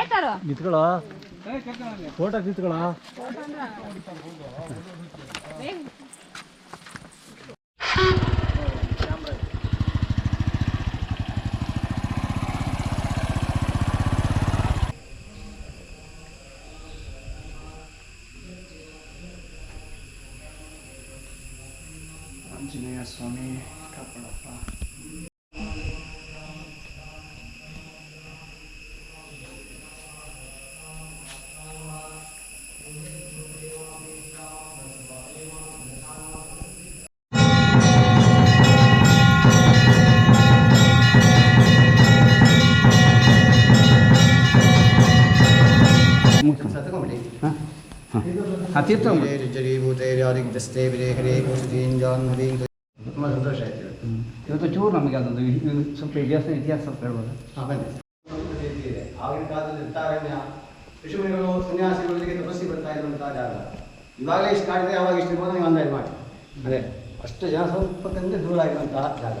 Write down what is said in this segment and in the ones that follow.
ಏತಾರು ನಿಂತ್ಕೊಳ photo ನಿಂತ್ಕೊಳ Anjaneya ಸ್ವಾಮಿ ಕಾಪಾಡಪ್ಪ ವಿರೇಹರೇ ಔಷಧೀಂಜಾನ್ಮದೀಂ ತುಂಬ ಸಂತೋಷ ಆಯ್ತು ಇವತ್ತು. ಚೂರು ನಮಗೆ ಅದೊಂದು ಸ್ವಲ್ಪ ಇತಿಹಾಸ ಇತಿಹಾಸ ಸ್ವಲ್ಪ ಹೇಳ್ಬೋದು. ಹಾಂ ಆಗಿನ ಕಾಲದಲ್ಲಿ ಇರ್ತಾರಣ್ಯ ಋಷಿಮುನಿಗಳು ಸನ್ಯಾಸಿಗಳಿಗೆ ತಪಸ್ಸಿ ಬರ್ತಾ ಇರುವಂತಹ ಜಾಗ. ಇವಾಗಲೇ ಇಷ್ಟು ಕಾಡಿದ್ರೆ ಯಾವಾಗ ಇಷ್ಟು ಇರ್ಬೋದು ನೀವು ಅಂದಾಜು ಮಾಡಿ. ಅದೇ ಅಷ್ಟು ಜನ ಸ್ವಲ್ಪದಿಂದ ದೂರ ಆಗಿರುವಂತಹ ಜಾಗ.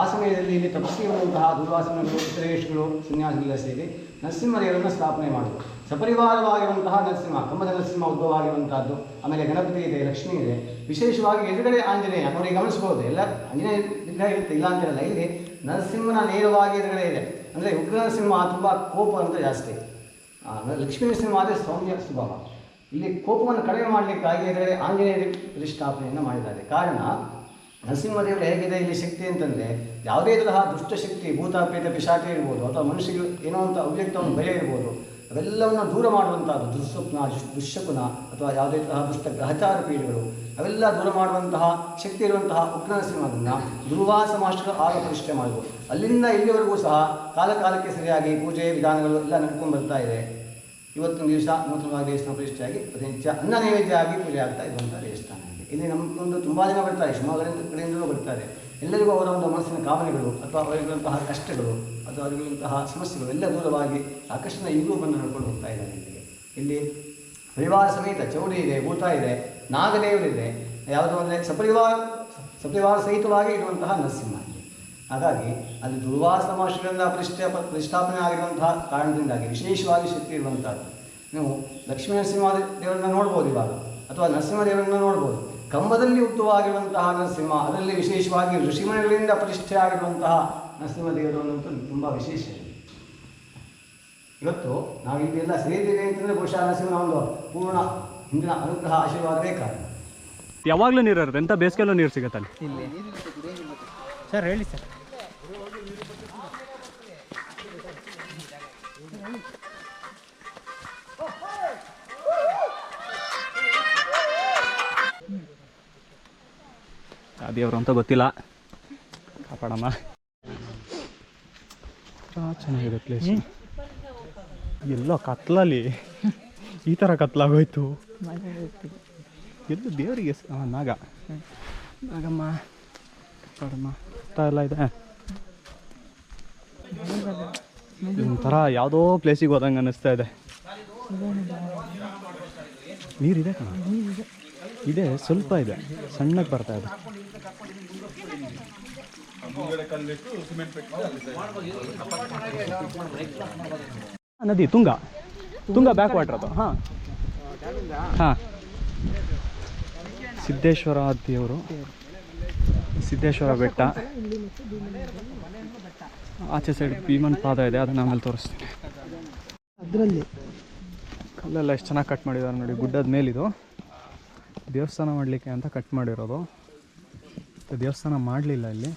ಆ ಸಮಯದಲ್ಲಿ ಇಲ್ಲಿ ತಪಸ್ಸಿ ಬರುವಂತಹ ದುರ್ವಾಸನಗಳು ಉತ್ತರೇಶ್ಗಳು ಸನ್ಯಾಸಿಗಳ ಸೇರಿ ನರಸಿಂಹದೇವರನ್ನು ಸ್ಥಾಪನೆ ಮಾಡಿದರು. ಸಪರಿವಾರವಾಗಿರುವಂತಹ ನರಸಿಂಹ ಕಮ್ಮದ ನರಸಿಂಹ ಉದ್ಭವ ಆಗಿರುವಂತಹದ್ದು ಆಮೇಲೆ ಗಣಪತಿ ಇದೆ, ಲಕ್ಷ್ಮಿ ಇದೆ. ವಿಶೇಷವಾಗಿ ಎದುರುಗಡೆ ಆಂಜನೇಯ, ಅವರಿಗೆ ಗಮನಿಸಬಹುದು. ಎಲ್ಲ ಆಂಜನೇಯ ವಿಗ್ರಹ ಇರುತ್ತೆ, ಇಲ್ಲ ಅಂತ ಹೇಳಲ್ಲ ಇಲ್ಲಿ ನರಸಿಂಹನ ನೇರವಾಗಿ ಎದುರುಗಡೆ ಇದೆ. ಅಂದರೆ ಉಗ್ರ ನರಸಿಂಹ ತುಂಬ ಕೋಪ ಅಂತ ಜಾಸ್ತಿ. ಲಕ್ಷ್ಮೀ ನರಸಿಂಹ ಆದರೆ ಸೌಮ್ಯ ಸ್ವಭಾವ. ಇಲ್ಲಿ ಕೋಪವನ್ನು ಕಡಿಮೆ ಮಾಡಲಿಕ್ಕಾಗಿ ಎದುರುಗಡೆ ಆಂಜನೇಯ ಪ್ರತಿಷ್ಠಾಪನೆಯನ್ನು ಮಾಡಿದ್ದಾರೆ. ಕಾರಣ ನರಸಿಂಹದೇವರು ಹೇಗಿದೆ, ಇಲ್ಲಿ ಶಕ್ತಿ ಅಂತಂದರೆ, ಯಾವುದೇ ತರಹ ದುಷ್ಟಶಕ್ತಿ, ಭೂತಾಪೇತ, ಪಿಶಾಚಿ ಇರ್ಬೋದು, ಅಥವಾ ಮನುಷ್ಯರು ಏನೋ ಅಂತ ಅವ್ಯಕ್ತವನ್ನು ಭಯ ಇರ್ಬೋದು ಅವೆಲ್ಲವನ್ನು ದೂರ ಮಾಡುವಂಥದ್ದು ದುಸ್ವಪ್ನ ದುಶ್ಯಪುನ ಅಥವಾ ಯಾವುದೇ ತರಹ ದುಷ್ಟ ಗ್ರಹಚಾರ ಪೀಡೆಗಳು, ಅವೆಲ್ಲ ದೂರ ಮಾಡುವಂತಹ ಶಕ್ತಿ ಇರುವಂತಹ ಉಗ್ರನರಸಿಂಹದನ್ನು ದುರ್ವಾಸ ಮಾಸ್ಟರ್ ಆಗ ಪ್ರತಿಷ್ಠೆ ಮಾಡಿದರು. ಅಲ್ಲಿಂದ ಇಲ್ಲಿವರೆಗೂ ಸಹ ಕಾಲಕಾಲಕ್ಕೆ ಸರಿಯಾಗಿ ಪೂಜೆ, ವಿಧಾನಗಳು ಎಲ್ಲ ನಡ್ಕೊಂಡು ಬರ್ತಾ ಇದೆ. ಇವತ್ತಿನ ದಿವಸ ನೂತನವಾಗಿ ದೇವಸ್ಥಾನ ಪ್ರತಿಷ್ಠೆಯಾಗಿ ಪ್ರತಿನಿತ್ಯ ಅನ್ನ ನೈವೇದ್ಯ ಆಗಿ ಪೂಜೆ ಆಗ್ತಾ ಇರುವಂಥ ದೇವಸ್ಥಾನ ಇಲ್ಲಿ ನಮ್ಮದೊಂದು ತುಂಬ ಜನ ಬರ್ತಾರೆ, ಶಿವಮೊಗ್ಗದಿಂದ ಕಡೆಯಿಂದಲೂ ಬರ್ತಾರೆ. ಎಲ್ಲರಿಗೂ ಅವರ ಒಂದು ಮನಸ್ಸಿನ ಕಾಮನೆಗಳು ಅಥವಾ ಅವರಿಗಿರುವಂತಹ ಕಷ್ಟಗಳು ಅಥವಾ ಅವರಿಗಿರುವಂತಹ ಸಮಸ್ಯೆಗಳು ಎಲ್ಲ ದೂರವಾಗಿ ಆಕರ್ಷಣ ಈಗಲೂ ಬಂದು ನಡ್ಕೊಂಡು ಹೋಗ್ತಾ ಇದ್ದಾರೆ ಇಲ್ಲಿಗೆ. ಇಲ್ಲಿ ಪರಿವಾರ ಸಮೇತ ಚೌಡಿ ಇದೆ, ಭೂತ ಇದೆ ನಾಗದೇವರಿದೆ ಯಾವುದು ಅಂದರೆ ಸಪರಿವಾರ ಸಪರಿವಾರ ಸಹಿತವಾಗಿ ಇರುವಂತಹ ನರಸಿಂಹ ಹಾಗಾಗಿ ಅಲ್ಲಿ ದುರ್ವಾಸ ಮಹರ್ಷಿಗಳಿಂದ ಪ್ರತಿಷ್ಠೆ, ಪ್ರತಿಷ್ಠಾಪನೆ ಆಗಿರುವಂತಹ ಕಾರಣದಿಂದಾಗಿ ವಿಶೇಷವಾಗಿ ಶಕ್ತಿ ಇರುವಂಥದ್ದು ನೀವು ಲಕ್ಷ್ಮೀ ನರಸಿಂಹ ದೇವರನ್ನ ನೋಡ್ಬೋದು ಇವಾಗ, ಅಥವಾ ನರಸಿಂಹ ದೇವರನ್ನ ನೋಡ್ಬೋದು. ಕಂಬದಲ್ಲಿ ಉತ್ತವಾಗಿರುವಂತಹ ನರಸಿಂಹ ಅದರಲ್ಲಿ ವಿಶೇಷವಾಗಿ ಋಷಿಮನೆಗಳಿಂದ ಪ್ರತಿಷ್ಠೆ ಆಗಿರುವಂತಹ ನರಸಿಂಹ ದೇವರು ಅನ್ನೋದು ತುಂಬ ವಿಶೇಷ. ಇವತ್ತು ನಾವು ಇದೆಲ್ಲ ಸೇರಿದ್ದೇವೆ ಅಂತಂದರೆ ಬಹುಶಃ ನರಸಿಂಹ ಒಂದು ಪೂರ್ಣ ಹಿಂದಿನ ಅನುಗ್ರಹ ಆಶೀರ್ವಾದವೇ ಕಾರಣ ಯಾವಾಗಲೂ ನೀರು ಇರುತ್ತೆ ಎಂಥ ಬೇಸಿಗೆಲ್ಲೂ ನೀರು ಸಿಗುತ್ತೆ ಅಲ್ಲಿ ಸರ್ ಹೇಳಿ ಸರ್. ದೇವ್ರು ಅಂತ ಗೊತ್ತಿಲ್ಲ. ಕಾಪಾಡಮ್ಮ. ಚೆನ್ನಾಗಿದೆ ಪ್ಲೇಸ್ ಎಲ್ಲ ಕತ್ಲಲ್ಲಿ ಈ ಥರ ಕತ್ಲಾಗೋಯ್ತು. ಎಲ್ಲೂ ದೇವರಿಗೆ ನಾಗ. ನಾಗಮ್ಮ ಕಾಪಾಡಮ್ಮ. ಎಲ್ಲ ಇದೆ. ಒಂಥರ ಯಾವುದೋ ಪ್ಲೇಸಿಗೆ ಹೋದಂಗೆ ಅನ್ನಿಸ್ತಾ ಇದೆ. ನೀರಿದೆ ಕಣ? ಇದೆ, ಸ್ವಲ್ಪ ಇದೆ. ಸಣ್ಣಗೆ ಬರ್ತಾ ಇದೆ. ನದಿ, ತುಂಗ. ತುಂಗ ಬ್ಯಾಕ್ ವಾಟರ್ ಅದು. ಹಾಂ. ಹಾಂ. ಸಿದ್ದೇಶ್ವರ ದೇವರು ಸಿದ್ದೇಶ್ವರ ಬೆಟ್ಟ. ಆಚೆ ಸೈಡ್ ಭೀಮನ್ ಪಾದ ಇದೆ, ಅದನ್ನ ಆಮೇಲೆ ತೋರಿಸ್ತೀನಿ. ಅದರಲ್ಲಿ. ಕಲ್ಲೆಲ್ಲ ಎಷ್ಟು ಚೆನ್ನಾಗಿ ಕಟ್ ಮಾಡಿದ್ದಾರೆ ನೋಡಿ, ಗುಡ್ಡದ ಮೇಲಿದು. ದೇವಸ್ಥಾನ ಮಾಡಲಿಕ್ಕೆ ಅಂತ ಕಟ್ ಮಾಡಿರೋದು. ದೇವಸ್ಥಾನ ಮಾಡಲಿಲ್ಲ ಇಲ್ಲಿ.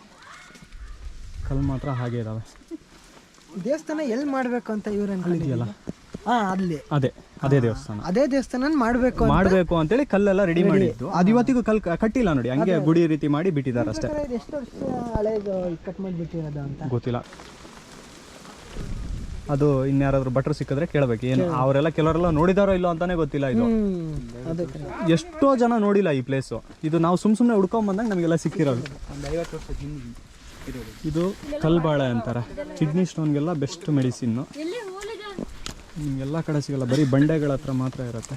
ಕಲ್ಲು ಮಾತ್ರ ಹಾಗೆ ಇದ್ದಾವೆ ದೇವಸ್ಥಾನ ಎಲ್ಲಿ ಮಾಡಬೇಕು ಅಂತ ಇವ್ರು ಇದೆಯಲ್ಲ ಹಾ ಅಲ್ಲಿ. ಅದೇ ಅದೇ ದೇವಸ್ಥಾನ. ಅದೇ ದೇವಸ್ಥಾನ ಮಾಡಬೇಕು ಮಾಡಬೇಕು ಅಂತೇಳಿ ಕಲ್ಲೆಲ್ಲ ರೆಡಿ ಮಾಡಿದ್ದು. ಅದು ಇವತ್ತಿಗೂ ಕಲ್ ಕಟ್ಟಿಲ್ಲ ನೋಡಿ ಹಂಗೆ ಗುಡಿ ರೀತಿ ಮಾಡಿ ಬಿಟ್ಟಿದ್ದಾರೆ ಅಷ್ಟೇ. ಎಷ್ಟು ವರ್ಷ ಹಳೆ ಕಟ್ ಮಾಡಿಬಿಟ್ಟಿರೋದು ಅಂತ? ಗೊತ್ತಿಲ್ಲ. ಅದು ಇನ್ಯಾರಾದ್ರೂ ಭಟ್ರು ಸಿಕ್ಕಿದ್ರೆ ಕೇಳಬೇಕು. ಏನು ಅವರೆಲ್ಲ ಕೆಲವರೆಲ್ಲ ನೋಡಿದಾರೋ ಇಲ್ಲೋ ಅಂತಾನೆ ಗೊತ್ತಿಲ್ಲ ಇದು. ಎಷ್ಟೋ ಜನ ನೋಡಿಲ್ಲ ಈ ಪ್ಲೇಸು ಇದು ನಾವು ಸುಮ್ ಸುಮ್ಮನೆ ಹುಡ್ಕೊಂಡ್ ಬಂದಾಗ ನಮಗೆಲ್ಲ ಸಿಕ್ಕಿರೋದು. ಇದು ಕಲ್ಬಾಳೆ ಅಂತಾರೆ. ಕಿಡ್ನಿ ಸ್ಟೋನ್ಗೆಲ್ಲ ಬೆಸ್ಟ್ ಮೆಡಿಸಿನ್ನು ನಿಮ್ಗೆಲ್ಲ ಕಡೆ ಸಿಗಲ್ಲ ಬರೀ ಬಂಡೆಗಳ ಹತ್ರ ಮಾತ್ರ ಇರುತ್ತೆ.